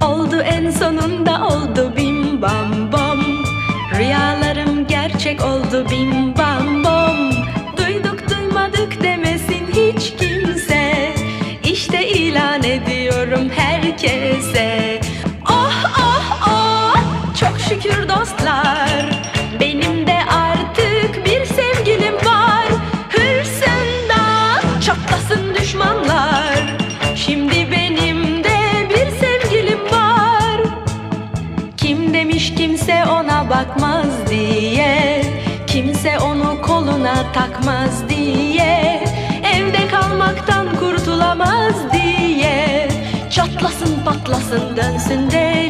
Oldu en sonunda oldu bim bam bom. Rüyalarım gerçek oldu bim bam bom. Duyduk duymadık demesin hiç kimse. İşte ilan ediyorum herkese. Oh oh oh. Çok şükür dostlar Kim demiş kimse ona bakmaz diye Kimse onu koluna takmaz diye Evde kalmaktan kurtulamaz diye. Çatlasın patlasın dönsün de